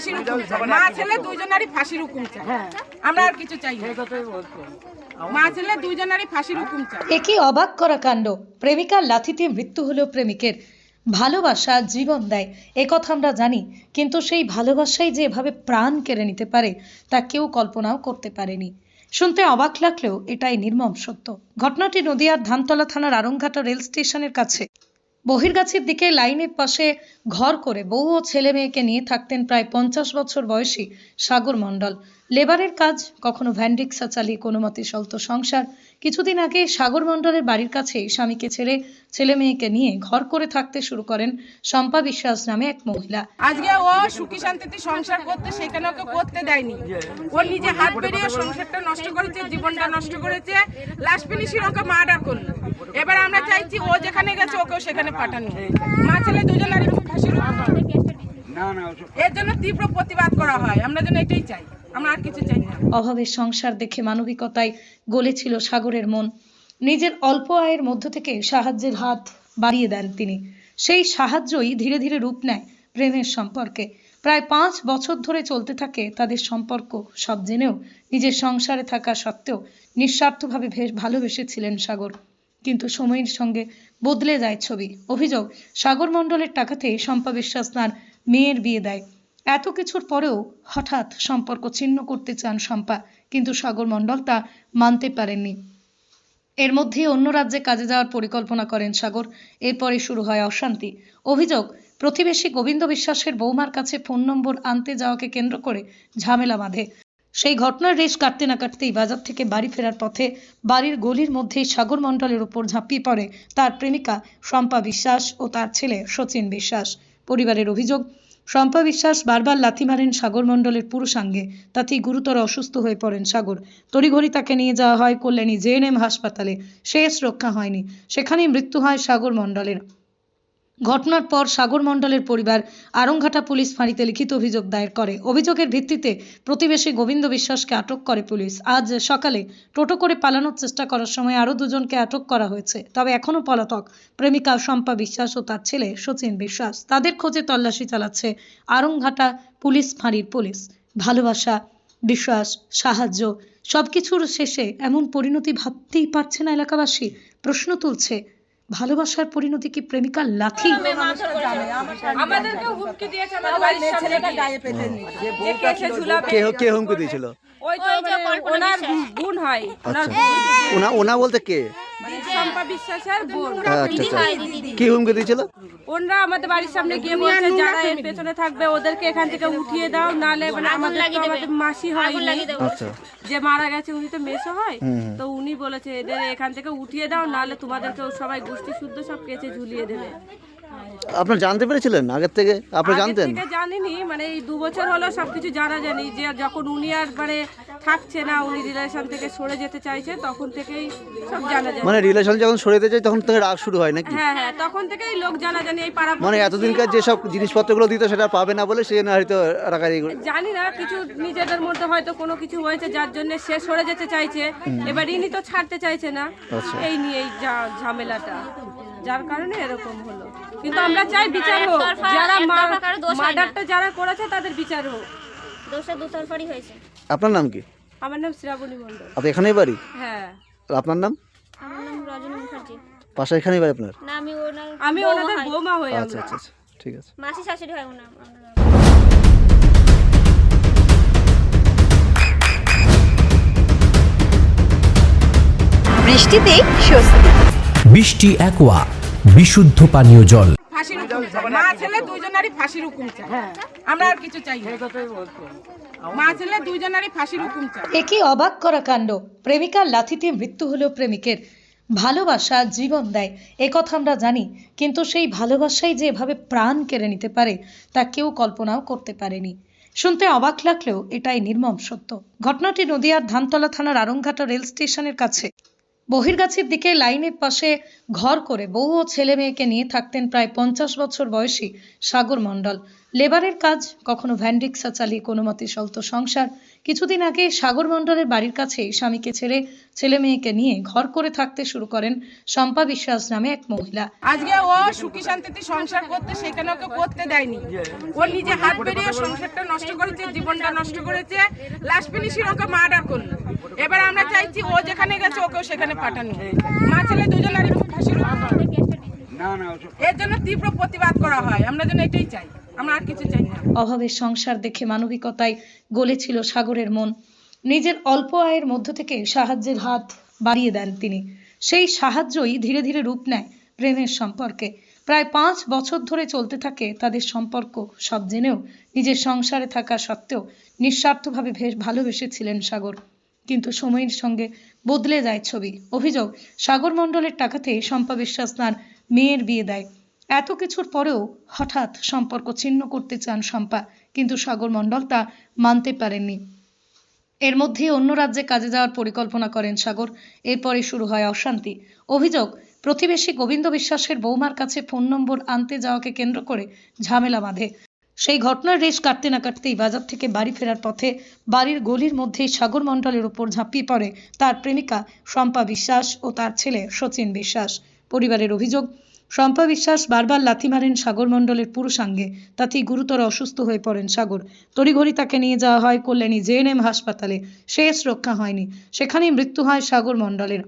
ফাঁসির হুকুম মা ছেলে দুইজনারই ফাঁসির হুকুম চাই। আমরা আর কিছু চাই মা ছেলে দুইজনারই ফাঁসির হুকুম চাই। একই অবাক করা কাণ্ড। প্রেমিকার লাথিতে মৃত্যু হলো প্রেমিকের ভালোবাসা জীবন দেয়। এ কথা আমরা জানি কিন্তু সেই ভালোবাসাই যে এভাবে প্রাণ কেড়ে নিতে পারে তা কেউ কল্পনাও করতে পারেনি। শুনতে অবাক লাগলেও এটাই নির্মম সত্য। ঘটনাটি নদিয়ার ধানতলা থানার আরংঘাটা রেল স্টেশনের কাছে। বহির্গাছির দিকে লাইনের পাশে ঘর করে বউ ও ছেলে মেয়েকে নিয়ে থাকতেন প্রায় পঞ্চাশ বছর বয়সী সাগর মণ্ডল। লেবারের কাজ কখনো ভ্যান রিক্সা চালিয়ে কোনো মতে সংসার কিছুদিন আগে সাগর মণ্ডলের বাড়ির কাছেই স্বামীকে ছেড়ে ছেলে মেয়েকে নিয়ে ঘর করে থাকতে শুরু করেন শম্পা বিশ্বাস নামে এক মহিলা। আজকে ও সুখী শান্তিতে সংসার করতে সেখানে ওকে করতে দেয়নি। ও নিজে হাত বেরিয়ে সংসারটা নষ্ট করেছে জীবনটা নষ্ট করেছে লাস্ট ফিনিশিং ওকে মার্ডার করল। এবার আমরা চাইছি ও যেখানে গেছে ওকেও সেখানে পাঠানো মা ছেলে ফাঁসির হুকুম এর জন্য তীব্র প্রতিবাদ করা হয় আমরা যেন এটাই চাই। আমরা আর কিছু চাই না। অভাবের সংসার দেখে মানবিকতায় গলেছিল সাগরের মন। নিজের অল্প আয়ের মধ্য থেকে সাহায্যের হাত বাড়িয়ে দেন তিনি। সেই সাহায্যই ধীরে ধীরে রূপ নেয় প্রেমের সম্পর্কে। প্রায় পাঁচ বছর ধরে চলতে থাকে তাদের সম্পর্ক। সব জেনেও নিজের সংসারে থাকা সত্ত্বেও নিঃস্বার্থভাবে ভে- ভালোবেসেছিলেন সাগর। কিন্তু সময়ের সঙ্গে বদলে যায় ছবি। অভিযোগ সাগর মণ্ডলের টাকাতে শম্পা বিশ্বাস তার মেয়ের বিয়ে দেয়। এত কিছুর পরেও হঠাৎ সম্পর্ক ছিন্ন করতে চান শম্পা, কিন্তু সাগর মণ্ডল তা মানতে পারেননি। এর মধ্যে অন্য রাজ্যে কাজে যাওয়ার পরিকল্পনা করেন সাগর। এরপরে শুরু হয় অশান্তি। অভিযোগ, প্রতিবেশী গোবিন্দ বিশ্বাসের বৌমার কাছে ফোন নম্বর আনতে যাওয়াকে কেন্দ্র করে ঝামেলা বাঁধে। সেই ঘটনার রেশ কাটতে না কাটতেই বাজার থেকে বাড়ি ফেরার পথে বাড়ির গলির মধ্যেই সাগর মণ্ডলের উপর ঝাঁপিয়ে পড়ে তার প্রেমিকা শম্পা বিশ্বাস ও তার ছেলে সচিন বিশ্বাস। পরিবারের অভিযোগ শম্পা বিশ্বাস বারবার লাথি মারেন সাগর মণ্ডলের পুরুষাঙ্গে। তাতেই গুরুতর অসুস্থ হয়ে পড়েন সাগর। তড়িঘড়ি তাকে নিয়ে যাওয়া হয় কল্যাণী জেএনএম হাসপাতালে। শেষ রক্ষা হয়নি। সেখানেই মৃত্যু হয় সাগর মণ্ডলের। ঘটনার পর সাগর মণ্ডলের পরিবার আরংঘাটা পুলিশ ফাঁড়িতে লিখিত অভিযোগ দায়ের করে। অভিযোগের ভিত্তিতে প্রতিবেশী গোবিন্দ বিশ্বাসকে আটক করে পুলিশ। আজ সকালে টোটো করে পালানোর চেষ্টা করার সময় আরও দুজনকে আটক করা হয়েছে। তবে এখনও পলাতক প্রেমিকা শম্পা বিশ্বাস ও তার ছেলে সচিন বিশ্বাস। তাদের খোঁজে তল্লাশি চালাচ্ছে আরংঘাটা পুলিশ ফাঁড়ির পুলিশ। ভালোবাসা, বিশ্বাস, সাহায্য সবকিছুর শেষে এমন পরিণতি ভাবতেই পারছে না এলাকাবাসী? প্রশ্ন তুলছে ভালোবাসার পরিণতি কি প্রেমিকার লাথি? আমাদেরকে হুমকি দিয়েছে আমাদের বাড়ির সামনে গিয়ে। যে কেসে ঝুলাবে। কে কে হুমকি দিয়েছিল? ওই তো মানে ওনার বোন হয় ওনার আচ্ছা। ওনা ওনা বলতে কে? শম্পা বিশ্বাসের বোন আচ্ছা আচ্ছা। কি হুমকি দিয়েছিল? ওনরা আমাদের বাড়ির সামনে গিয়ে বলছে যারা এর পেছনে থাকবে ওদেরকে এখান থেকে উঠিয়ে দাও নালে মানে আমাদের তো আমাদের মাসি হয় আচ্ছা। যে মারা গেছে উনি তো মেসো হয়। তো উনি বলেছে এদের এখান থেকে উঠিয়ে দাও নালে তোমাদেরকে সবাই গোষ্ঠী শুদ্ধ সব কেচে ঝুলিয়ে দেবে। আপনার জানতে পেরেছিলেন আগের থেকে? আপনি জানতেন? জানিনি মানে এই দু বছর হলো সবকিছু জানা জানি যে যখন উনি আর মানে থাকছে না উনি রিলেশন থেকে সরে যেতে চাইছে তখন থেকেই সব জানা যায় মানে রিলেশন যখন সরিয়ে যায় তখন থেকে রাগ শুরু হয় নাকি? হ্যাঁ হ্যাঁ তখন থেকেই লোক জানা জানি এই পাড়া মানে এতদিনকার যেসব জিনিসপত্রগুলো দিত সেটা পাবে না বলে সেজন্য হয়তো রাগারি জানি না কিছু নিজেদের মধ্যে হয়তো কোনো কিছু হয়েছে যার জন্য সে সরে যেতে চাইছে। এবার ইনি তো ছাড়তে চাইছে না। আচ্ছা। এই নিয়ে এই ঝামেলাটা। যার কারণে এরকম হলো। কিন্তু আমরা চাই বিচার হোক। যারা। মার্ডারটা যারা করেছে তাদের বিচার হোক। দোষটা দুতরফারই হয়েছে। আপনার নাম কি? আমার নাম শ্রাবণী মণ্ডল। আপনি এখানেই বাড়ি? হ্যাঁ। আর আপনার নাম? আমার নাম রজনী মুখার্জি। পাশে এখানেই বাড়ি আপনার? না আমি ওনার আমি ওনাদের বৌমা হই আচ্ছা আমরা। আচ্ছা আচ্ছা ঠিক আছে। মাসি শাশুড়ি হয় ওনার ওনারা। বৃষ্টিতে স্বস্তি। বৃষ্টি অ্যাকোয়া বিশুদ্ধ পানীয় জল। ফাঁসির মা ছেলে দুইজনারই ফাঁসির হুকুম চাই। আমরা আর কিছু চাই মা ছেলে দুইজনারই ফাঁসির হুকুম চাই। একই অবাক করা কাণ্ড। প্রেমিকার লাথিতে মৃত্যু হলো প্রেমিকের। ভালোবাসা জীবন দেয়। এ কথা আমরা জানি কিন্তু সেই ভালোবাসাই যে এভাবে প্রাণ কেড়ে নিতে পারে তা কেউ কল্পনাও করতে পারেনি। শুনতে অবাক লাগলেও এটাই নির্মম সত্য। ঘটনাটি নদিয়ার ধানতলা থানার আরংঘাটা রেল স্টেশনের কাছে। বহির্গাছির দিকে লাইনের পাশে ঘর করে বউ ও ছেলে মেয়েকে নিয়ে থাকতেন প্রায় পঞ্চাশ বছর বয়সী সাগর মণ্ডল। লেবারের কাজ কখনো ভ্যান রিক্সা চালিয়ে কোনো মতে চলত সংসার। কিছুদিন আগে সাগর মণ্ডলের বাড়ির কাছে স্বামীকে ছেড়ে ছেলে মেয়েকে নিয়ে ঘর করে থাকতে শুরু করেন শম্পা বিশ্বাস নামে এক মহিলা। আজকে ও সুখী শান্তিতে সংসার করতে সেখানে ওকে করতে দেয়নি। ও নিজে হাত বেরিয়ে সংসারটা নষ্ট করেছে, জীবনটা নষ্ট করেছে। লাস্ট ফিনিশিং ওকে মার্ডার করল এবার আমরা চাইছি ও যেখানে গেছে ওকেও সেখানে পাঠানো। মা ছেলে দুজনেরই ফাঁসির এর জন্য তীব্র প্রতিবাদ করা হয়। আমরা যেন এটাই চাই। আমরা আর কিছু চাই না। অভাবের সংসার দেখে মানবিকতায় গলেছিল সাগরের মন। নিজের অল্প আয়ের মধ্য থেকে সাহায্যের হাত বাড়িয়ে দেন তিনি। সেই সাহায্যই ধীরে ধীরে রূপ নেয় প্রেমের সম্পর্কে। প্রায় পাঁচ বছর ধরে চলতে থাকে তাদের সম্পর্ক। সব জেনেও নিজের সংসারে থাকা সত্ত্বেও নিঃস্বার্থভাবে ভালোবেসেছিলেন সাগর। কিন্তু সময়ের সঙ্গে বদলে যায় ছবি। অভিযোগ, সাগর মণ্ডলের টাকাতে শম্পা বিশ্বাস তার মেয়ের বিয়ে দেয়। এত কিছুর পরেও হঠাৎ সম্পর্ক ছিন্ন করতে চান শম্পা, কিন্তু সাগর মণ্ডল তা মানতে পারেননি। এর মধ্যে অন্য রাজ্যে কাজে যাওয়ার পরিকল্পনা করেন সাগর। এরপরে শুরু হয় অশান্তি। অভিযোগ, প্রতিবেশী গোবিন্দ বিশ্বাসের বৌমার কাছে ফোন নম্বর আনতে যাওয়াকে কেন্দ্র করে ঝামেলা বাঁধে। সেই ঘটনার রেশ কাটতে না কাটতেই বাজার থেকে বাড়ি ফেরার পথে বাড়ির গলির মধ্যেই সাগর মণ্ডলের উপর ঝাঁপিয়ে পড়ে তার প্রেমিকা শম্পা বিশ্বাস ও তার ছেলে সচিন বিশ্বাস। পরিবারের অভিযোগ, শম্পা বিশ্বাস বারবার লাথি মারেন সাগর মণ্ডলের পুরুষাঙ্গে। তাতেই গুরুতর অসুস্থ হয়ে পড়েন সাগর। তড়িঘড়ি তাকে নিয়ে যাওয়া হয় কল্যাণী জেএনএম হাসপাতালে। শেষ রক্ষা হয়নি। সেখানেই মৃত্যু হয় সাগর মণ্ডলের।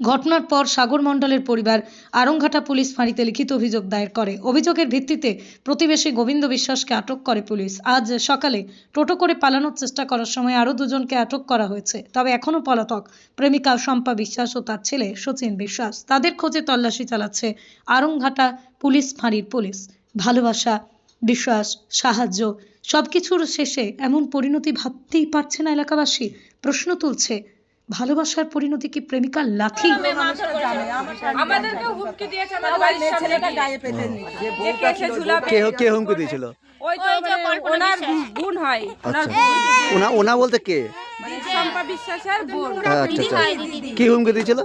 ঘটনার পর সাগর মণ্ডলের পরিবার আরংঘাটা পুলিশ ফাঁড়িতে লিখিত অভিযোগ দায়ের করে। অভিযোগের ভিত্তিতে প্রতিবেশী গোবিন্দ বিশ্বাসকে আটক করে পুলিশ। আজ সকালে টোটো করে পালানোর চেষ্টা করার সময় আরও দুজনকে আটক করা হয়েছে। তবে এখনও পলাতক প্রেমিকা শম্পা বিশ্বাস ও তার ছেলে সচিন বিশ্বাস। তাদের খোঁজে তল্লাশি চালাচ্ছে আরংঘাটা পুলিশ ফাঁড়ির পুলিশ। ভালোবাসা, বিশ্বাস, সাহায্য সবকিছুর শেষে এমন পরিণতি ভাবতেই পারছে না এলাকাবাসী? প্রশ্ন তুলছে ভালোবাসার পরিণতি কি প্রেমিকার লাথি? আমাদেরকে হুমকি দিয়েছে আমাদের বাড়ির সামনে গিয়ে। যে কেসে কে কে হুমকি দিয়েছিল? ওই তো মানে ওনার। হয় আচ্ছা। ওনা ওনা বলতে কে? শম্পা বিশ্বাসের বোন। আচ্ছা আচ্ছা। কি হুমকি দিয়েছিল?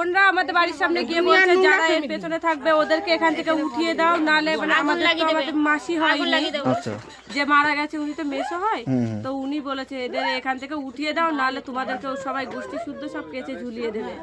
ওনরা আমাদের বাড়ির সামনে গিয়ে বলছে যারা এর পেছনে থাকবে ওদেরকে এখান থেকে উঠিয়ে দাও নালে মানে আমাদের তো আমাদের মাসি হয় আচ্ছা। যে মারা গেছে উনি তো মেসো হয়। তো উনি বলেছে এদের এখান থেকে উঠিয়ে দাও নালে তোমাদেরকে সবাই গোষ্ঠী শুদ্ধ সব কেচে ঝুলিয়ে দেবে।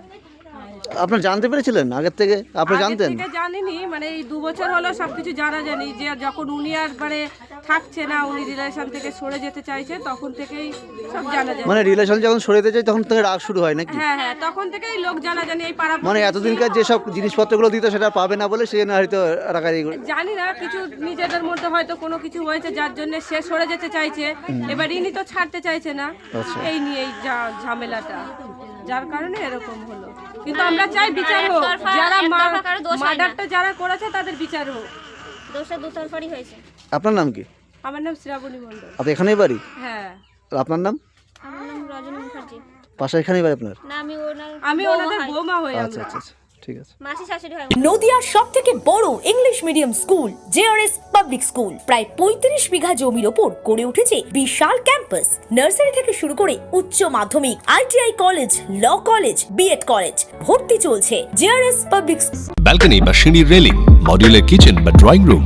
আপনার জানতে পেরেছিলেন আগের থেকে? আপনি জানতেন? জানিনি মানে এই দু বছর হলো সবকিছু জানা জানি যে যখন উনি আর মানে থাকছে না উনি রিলেশন থেকে সরে যেতে চাইছে তখন থেকেই সব জানা যায়। মানে রিলেশন যখন সরে যেতে চাই তখন থেকে রাগ শুরু হয় নাকি? হ্যাঁ হ্যাঁ তখন থেকেই লোক জানা জানি এই পাড়া মানে এতদিনকার যেসব জিনিসপত্রগুলো দিত সেটা পাবে না বলে সে না হয়তো রাগারি জানি না কিছু নিজেদের মধ্যে হয়তো কোনো কিছু হয়েছে যার জন্য সে সরে যেতে চাইছে। এবার ইনি তো ছাড়তে চাইছে না। আচ্ছা। এই নিয়ে এই যা- ঝামেলাটা। যার কারণে এরকম হলো। কিন্তু আমরা চাই বিচার হোক। একতরফা- যারা একতরফা কারও দোষ হয় না। মার্ডারটা যারা করেছে তাদের বিচার হোক। দোষটা দুতরফারই হয়েছে। আপনার নাম কি? আমার নাম শ্রাবণী মণ্ডল। আপনি এখানেই বাড়ি? হ্যাঁ। আর আপনার নাম? আমার নাম রজনী মুখার্জি। পাশে এখানেই বাড়ি আপনার? না আমি ওনার আমি ওনাদের বৌমা হই আচ্ছা আচ্ছা আচ্ছা ঠিক আছে। মাসি শাশুড়ি হয় নদিয়ার সব থেকে বড় English medium school JRS public school প্রায় পঁয়ত্রিশ বিঘা জমির ওপর গড়ে উঠেছে বিশাল ক্যাম্পাস নার্সারি থেকে শুরু করে উচ্চ মাধ্যমিক ITI college law college BEd college ভর্তি চলছে জেআরএস পাবলিক ব্যালকনি বা সিঁড়ির রেলিং মডিউলার কিচেন বা ড্রয়িং রুম